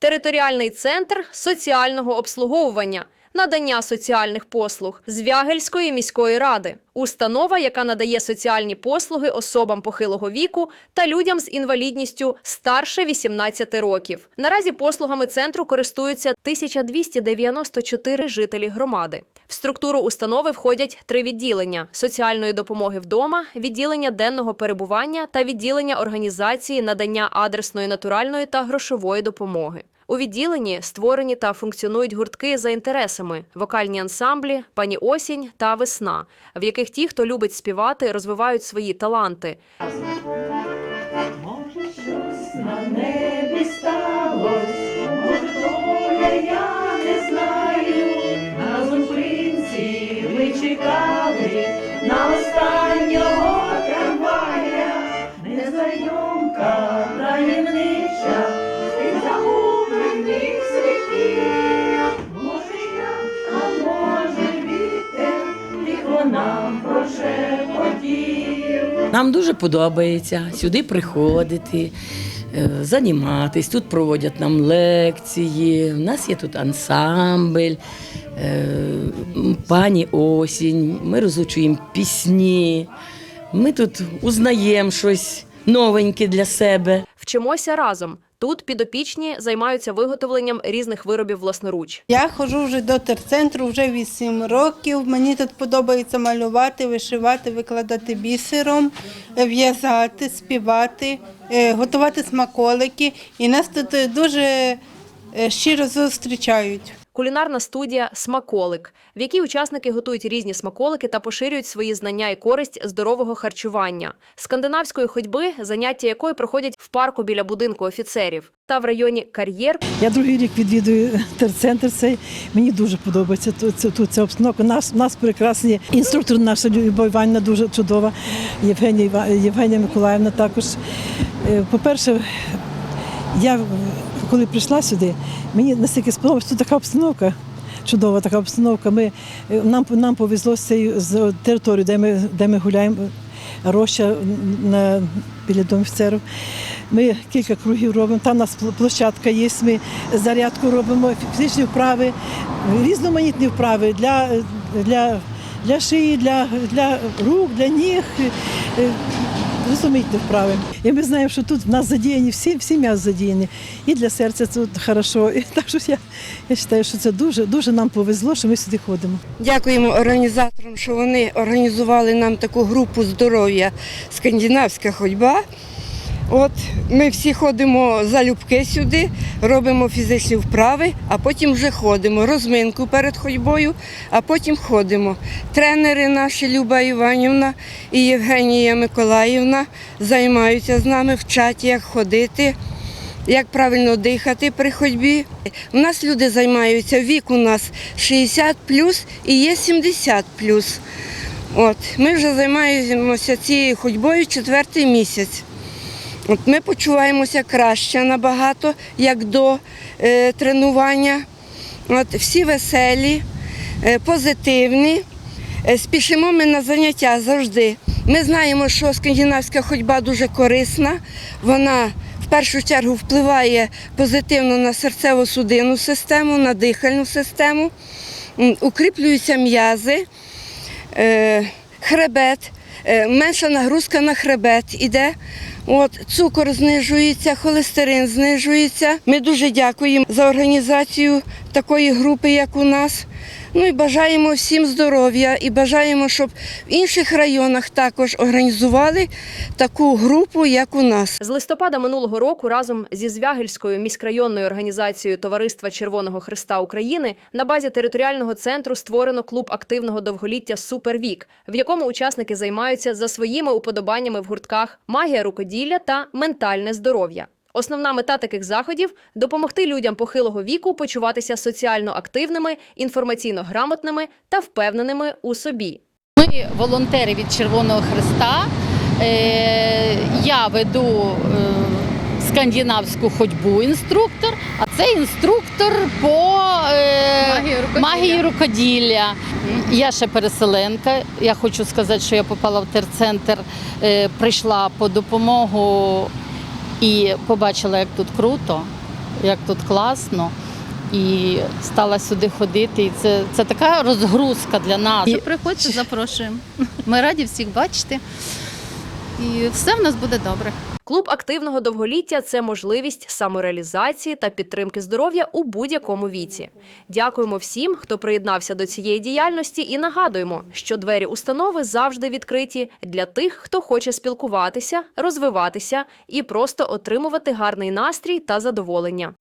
Територіальний центр соціального обслуговування, надання соціальних послуг з Вягельської міської ради. Установа, яка надає соціальні послуги особам похилого віку та людям з інвалідністю старше 18 років. Наразі послугами центру користуються 1294 жителі громади. В структуру установи входять три відділення: соціальної допомоги вдома, відділення денного перебування та відділення організації надання адресної натуральної та грошової допомоги. У відділенні створені та функціонують гуртки за інтересами, вокальні ансамблі, пані осінь та весна, в яких ті, хто любить співати, розвивають свої таланти. На небі сталось, нам прошепотів. Нам дуже подобається сюди приходити, е, займатись. Тут проводять нам лекції. У нас є тут ансамбль, е, пані осінь. Ми розучуємо пісні. Ми тут узнаємо щось новеньке для себе. Вчимося разом. Тут підопічні займаються виготовленням різних виробів власноруч. Я ходжу вже до терцентру вже 8 років. Мені тут подобається малювати, вишивати, викладати бісером, в'язати, співати, е, готувати смаколики. І нас тут е, дуже е, щиро зустрічають. Кулінарна студія Смаколик, в якій учасники готують різні смаколики та поширюють свої знання і користь здорового харчування. Скандинавської ходьби, заняття якої проходять в парку біля будинку офіцерів, та в районі кар'єр Я другий рік відвідую терцентр цей. Мені дуже подобається тут, тут ця обстановка. Нас, нас прекрасні інструктор наша Любов Іванівна дуже чудова. Євгенія, Євгенія Миколаївна також. Е, По-перше, я коли прийшла сюди, мені настільки сподобалася тут така обстановка. Чудова така обстановка. Ми, е, нам, нам повезло з цією з територією, де ми, де ми гуляємо, роща на, біля дому офіцерів. Ми кілька кругів робимо. Там у нас пл- площадка є. Ми зарядку робимо, фізичні вправи, різноманітні вправи для, для, для шиї, для, для рук, для ніг. е, Різноманітні вправи. І ми знаємо, що тут в нас задіяні всі, всі м'язи задіяні. І для серця тут хорошо. І так що я, я вважаю, що це дуже, дуже нам повезло, що ми сюди ходимо. Дякуємо організаторам, що вони організували нам таку групу здоров'я Скандинавська ходьба. От ми всі ходимо залюбки сюди, робимо фізичні вправи, а потім вже ходимо. Розминку перед ходьбою, а потім ходимо. Тренери наші Люба Іванівна і Євгенія Миколаївна займаються з нами, вчать, як ходити, як правильно дихати при ходьбі. У нас люди займаються, вік у нас 60 і є 70 От, ми вже займаємося цією ходьбою четвертий місяць. От ми почуваємося краще набагато, як до е, тренування. От, всі веселі, е, позитивні. Е, спішимо ми на заняття завжди. Ми знаємо, що скандинавська ходьба дуже корисна. Вона в першу чергу впливає позитивно на серцево-судинну систему, на дихальну систему, укріплюються м'язи, е, хребет, е, менша нагрузка на хребет іде. От, цукор знижується, холестерин знижується. Ми дуже дякуємо за організацію такої групи, як у нас. Ну і бажаємо всім здоров'я і бажаємо, щоб в інших районах також організували таку групу, як у нас. З листопада минулого року разом зі Звягельською міськрайонною організацією Товариства Червоного Христа України на базі територіального центру створено клуб активного довголіття Супервік, в якому учасники займаються за своїми уподобаннями в гуртках магія рукоділля та ментальне здоров'я. Основна мета таких заходів допомогти людям похилого віку почуватися соціально активними, інформаційно грамотними та впевненими у собі. Ми волонтери від Червоного Христа. Е, Я веду е, скандинавську ходьбу інструктор, а це інструктор по е, магії рукоділля. Я ще переселенка. Я хочу сказати, що я попала в терцентр, е, прийшла по допомогу і побачила, як тут круто. як тут класно. І стала сюди ходити. І це, це така розгрузка для нас. І... Приходьте, запрошуємо. Ми раді всіх бачити. І все в нас буде добре. Клуб активного довголіття це можливість самореалізації та підтримки здоров'я у будь-якому віці. Дякуємо всім, хто приєднався до цієї діяльності, і нагадуємо, що двері установи завжди відкриті для тих, хто хоче спілкуватися, розвиватися і просто отримувати гарний настрій та задоволення.